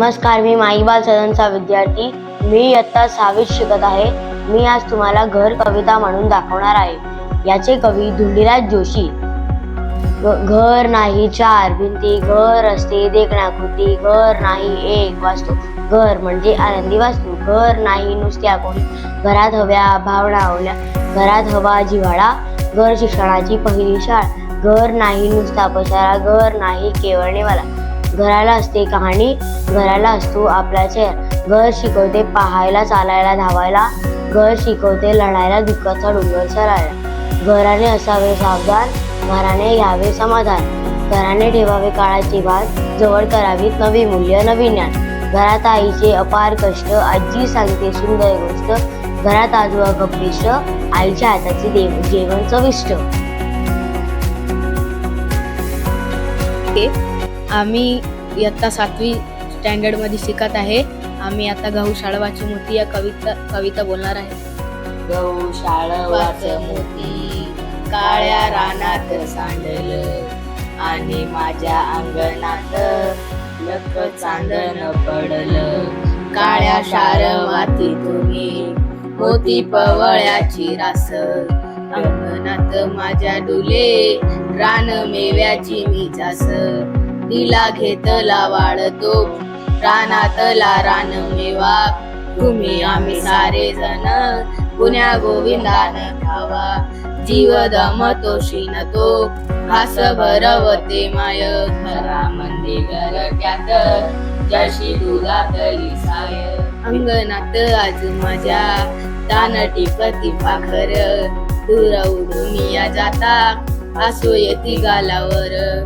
नमस्कार मी माईबाल सदनचा विद्यार्थी. मी इयत्ता सहावीत शिकत आहे. मी आज तुम्हाला घर कविता म्हणून दाखवणार आहे. याचे कवी धुंडीराज जोशी. घर नाही चार भिंती घर असते देखण्याकृती घर नाही एक वास्तू. घर म्हणजे आनंदी वास्तू. घर नाही नुसत्या कोणी. घरात हव्या भावना हवल्या घरात हवा जिव्हाळा. घर शिक्षणाची पहिली शाळा. घर नाही नुसता पसारा. घर नाही केवळ निवाला घराला असते कहाणी घराला असतो आपला चेहरा. घर शिकवते पाहायला चालायला धावायला. घर शिकवते लढायला दुःखाचा डोंगर चरायला. घराने असावे सावधान घराने घ्यावे समाधान. घराने ठेवावे काळाची भात जवळ करावीत नवी मूल्य नवी ज्ञान. घरात आईचे अपार कष्ट आजी सांगते सुंदर गोष्ट. घरात आजोबा गप्पिष्ट आईच्या हाताचे देव जेवण चविष्ट. आम्ही इयत्ता सातवी स्टँडर्डमध्ये शिकत आहे. आम्ही आता गहू शाळवाची मोती या कविता कविता बोलणार आहे. गहू शाळवाच मोती काळ्या रानात सांडल आणि माझ्या अंगणात लख चांदण पडल. काळ्या शारवाती तुम्ही मोती पवळ्याची रास. अंगणात माझ्या डुले रान मेव्याची मी जास. तिला घेतला वाढतो. रानातला रान मेवा. तुम्ही आम्ही सारे जण पुण्या गोविंदान खावा. जीव दमतो शिनतो. हास भरवते माय. खरा मंदिर त्यात. जशी दुधातली साय. अंगणात आज माझ्या तान टिपती पाखर. दूर उडून या जाता. असो येती गालावर.